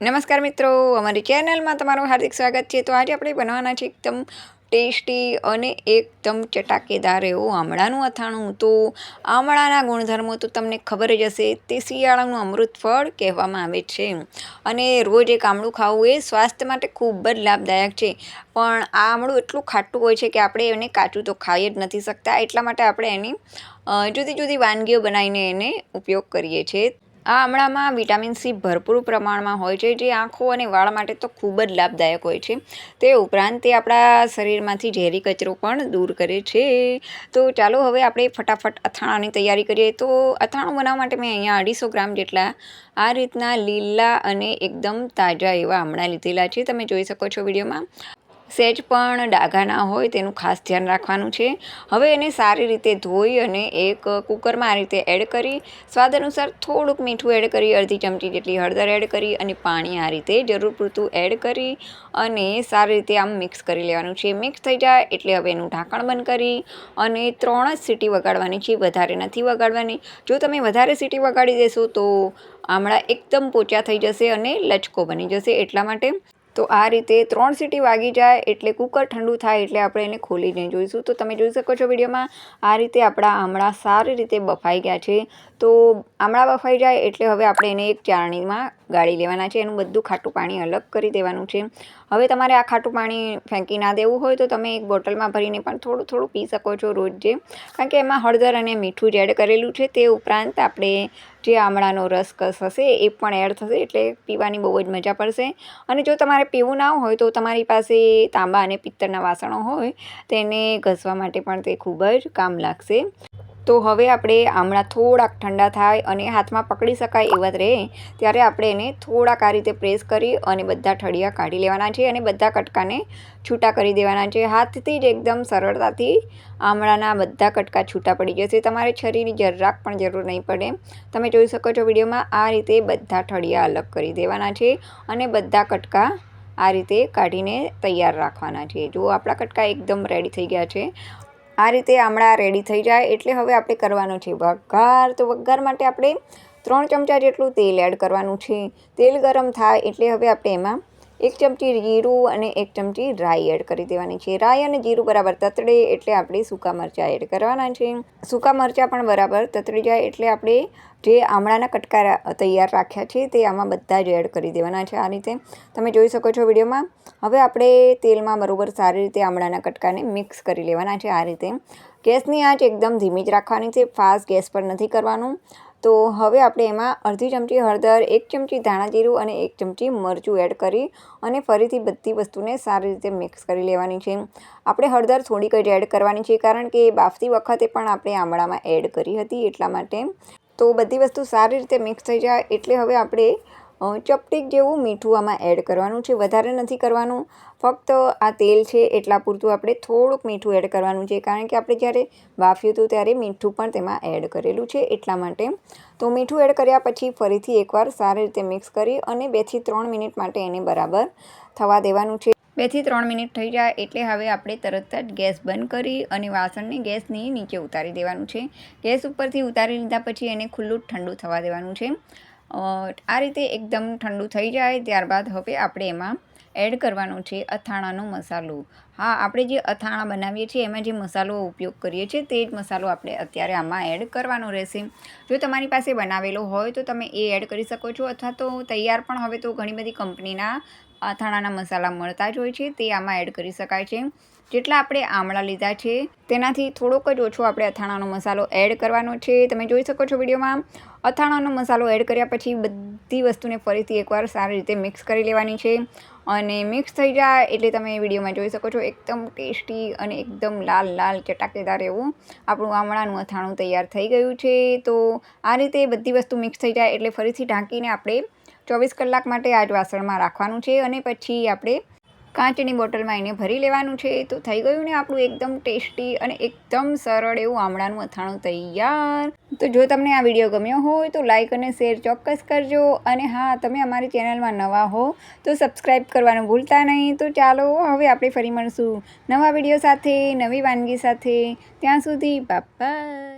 નમસ્કાર મિત્રો, અમારી ચેનલમાં તમારું હાર્દિક સ્વાગત છે. તો આજે આપણે બનાવવાના છે એકદમ ટેસ્ટી અને એકદમ ચટાકેદાર એવું આમળાનું અથાણું. તો આમળાના ગુણધર્મો તો તમને ખબર જ હશે, તે શિયાળાનું અમૃત ફળ કહેવામાં આવે છે. અને રોજ એક આમળું ખાવું એ સ્વાસ્થ્ય માટે ખૂબ જ લાભદાયક છે. પણ આ આમળું એટલું ખાટું હોય છે કે આપણે એને કાચું તો ખાઈ જ નથી શકતા. એટલા માટે આપણે એની જુદી જુદી વાનગીઓ બનાવીને એને ઉપયોગ કરીએ છીએ. આ આમળામાં વિટામિન સી ભરપૂર પ્રમાણમાં હોય છે, જે આંખો અને વાળ માટે તો ખૂબ જ લાભદાયક હોય છે. તે ઉપરાંત તે આપણા શરીરમાંથી ઝેરી કચરો પણ દૂર કરે છે. તો ચાલો હવે આપણે ફટાફટ અથાણાની તૈયારી કરીએ. તો અથાણું બનાવવા માટે મેં અહીંયા અઢીસો ગ્રામ જેટલા આ રીતના લીલા અને એકદમ તાજા એવા આમળા લીધેલા છે. તમે જોઈ શકો છો વિડીયોમાં. સહેજ પણ ડાઘા ના હોય તેનું ખાસ ધ્યાન રાખવાનું છે. હવે એને સારી રીતે ધોઈ અને એક કુકરમાં આ રીતે એડ કરી, સ્વાદ અનુસાર થોડુંક મીઠું એડ કરી, અડધી ચમચી જેટલી હળદર એડ કરી અને પાણી આ રીતે જરૂર પૂરતું એડ કરી અને સારી રીતે આમ મિક્સ કરી લેવાનું છે. મિક્સ થઈ જાય એટલે હવે એનું ઢાંકણ બંધ કરી અને ત્રણ જ સીટી વગાડવાની છે. વધારે નથી વગાડવાની. જો તમે વધારે સીટી વગાડી દેશો તો આમળા એકદમ પોચા થઈ જશે અને લચકો બની જશે એટલા માટે. તો આ રીતે ત્રણ સીટી વાગી જાય એટલે કુકર ઠંડુ થાય એટલે આપણે એને ખોલીને જોઈશું. તો તમે જોઈ શકો છો વિડીયોમાં આ રીતે આપણા આમળા સારી રીતે બફાઈ ગયા છે. તો આમળા બફાઈ જાય એટલે હવે આપણે એને એક ચારણીમાં ગાળી લેવાના છે, એનું બધું ખાટું પાણી અલગ કરી દેવાનું છે. હવે તમારે આ ખાટું પાણી ફેંકી ના દેવું હોય તો તમે એક બોટલમાં ભરીને પણ થોડું થોડું પી શકો છો રોજ. જે કારણ કે એમાં હળદર અને મીઠું જ એડ કરેલું છે. તે ઉપરાંત આપણે જે આમળાનો રસ કસ હશે એ પણ એડ થશે, એટલે પીવાની બહુ જ મજા પડશે. અને જો તમારે પીવું ના હોય તો તમારી પાસે તાંબા અને પિત્તળના વાસણો હોય, તેને ઘસવા માટે પણ તે ખૂબ જ કામ લાગશે. તો હવે આપણે આમળા થોડાક ઠંડા થાય અને હાથમાં પકડી શકાય એવા રહે, ત્યારે આપણે એને થોડાક આ રીતે પ્રેસ કરી અને બધા ઠળિયા કાઢી લેવાના છે અને બધા કટકાને છૂટા કરી દેવાના છે. હાથથી જ એકદમ સરળતાથી આમળાના બધા કટકા છૂટા પડી જશે. તમારે છરીની જરાક પણ જરૂર નહીં પડે. તમે જોઈ શકો છો વિડીયોમાં આ રીતે બધા ઠળિયા અલગ કરી દેવાના છે અને બધા કટકા આ રીતે કાઢીને તૈયાર રાખવાના છે. જો આપણા કટકા એકદમ રેડી થઈ ગયા છે આ રીતે આમળા રેડી થઈ જાય એટલે હવે આપણે કરવાનો છે વઘાર. તો વઘાર માટે આપણે ત્રણ ચમચા જેટલું તેલ એડ કરવાનું છે. તેલ ગરમ થાય એટલે હવે આપણે એમાં એક ચમચી જીરું અને એક ચમચી રાઈ એડ કરી દેવાની છે. રાઈ અને જીરું બરાબર તતડે એટલે આપણે સૂકા મરચાં એડ કરવાના છે. સૂકા મરચાં પણ બરાબર તતડી જાય એટલે આપણે જે આમળાના કટકા તૈયાર રાખ્યા છે તે આમાં બધા જ એડ કરી દેવાના છે આ રીતે. તમે જોઈ શકો છો વિડીયોમાં. હવે આપણે તેલમાં બરાબર સારી રીતે આમળાના કટકાને મિક્સ કરી લેવાના છે આ રીતે. ગેસની આંચ એકદમ ધીમી જ રાખવાની છે. ફાસ્ટ ગેસ પર નથી કરવાનું. તો હવે આપણે એમાં અડધી ચમચી હળદર, એક ચમચી ધાણા જીરું અને એક ચમચી મરચું એડ કરી અને ફરીથી બધી વસ્તુને સારી રીતે મિક્સ કરી લેવાની છે. આપણે હળદર થોડીક જ એડ કરવાની છે કારણ કે બાફતી વખતે પણ આપણે આમળામાં એડ કરી હતી એટલા માટે. તો બધી વસ્તુ સારી રીતે મિક્સ થઈ જાય એટલે હવે આપણે ચપટીક જેવું મીઠું આમાં એડ કરવાનું છે. વધારે નથી કરવાનું. ફક્ત આ તેલ છે એટલા પૂરતું આપણે થોડુંક મીઠું એડ કરવાનું છે. કારણ કે આપણે જ્યારે બાફ્યું હતું ત્યારે મીઠું પણ તેમાં એડ કરેલું છે એટલા માટે. તો મીઠું એડ કર્યા પછી ફરીથી એકવાર સારી રીતે મિક્સ કરી અને બેથી ત્રણ મિનિટ માટે એને બરાબર થવા દેવાનું છે. બેથી ત્રણ મિનિટ થઈ જાય એટલે હવે આપણે તરત જ ગેસ બંધ કરી અને વાસણને ગેસની નીચે ઉતારી દેવાનું છે. ગેસ ઉપરથી ઉતારી લીધા પછી એને ખુલ્લું ઠંડુ થવા દેવાનું છે. આ રીતે એકદમ ઠંડુ થઈ જાય ત્યારબાદ હવે આપણે એમાં એડ કરવાનો છે અથાણાનો મસાલો. હા, આપણે જે અથાણા બનાવીએ છીએ, એમાં જે મસાલો ઉપયોગ કરીએ છીએ, તે જ મસાલો આપણે અત્યારે આમાં એડ કરવાનો રહેશે. જો તમારી પાસે બનાવેલો હોય, તો તમે એ એડ કરી શકો છો, અથવા તો તૈયાર પણ હવે તો ઘણી બધી કંપનીના અથાણાના મસાલા મળતા જ હોય છે, તે આમાં એડ કરી શકાય છે. જેટલા આપણે આમળા લીધા છે, તેનાથી થોડોક જ ઓછો આપણે અથાણાનો મસાલો એડ કરવાનો છે. તમે જોઈ શકો છો વિડીયોમાં, અથાણાનો મસાલો એડ કર્યા પછી બધી વસ્તુને ફરીથી એકવાર સારી રીતે મિક્સ કરી લેવાની છે. અને મિક્સ થઈ જાય એટલે તમે વિડીયોમાં જોઈ શકો છો એકદમ ટેસ્ટી અને એકદમ લાલ લાલ ચટાકેદાર એવું આપણું આમળાનું અથાણું તૈયાર થઈ ગયું છે. તો આ રીતે બધી વસ્તુ મિક્સ થઈ જાય એટલે ફરીથી ઢાંકીને આપણે ચોવીસ કલાક માટે આ જ વાસણમાં રાખવાનું છે અને પછી આપણે કાચની બોટલમાં એને ભરી લેવાનું છે. તો થઈ ગયું ને આપણું એકદમ ટેસ્ટી અને એકદમ સરળ એવું આમળાનું અથાણું તૈયાર. તો જો તમને આ વીડિયો ગમ્યો હોય તો લાઇક અને શેર ચોક્કસ કરજો. અને હા, તમે અમારી ચેનલમાં નવા હો તો સબસ્ક્રાઈબ કરવાનું ભૂલતા નહીં. તો ચાલો હવે આપણે ફરી મળશું નવા વીડિયો સાથે, નવી વાનગી સાથે. ત્યાં સુધી બાપા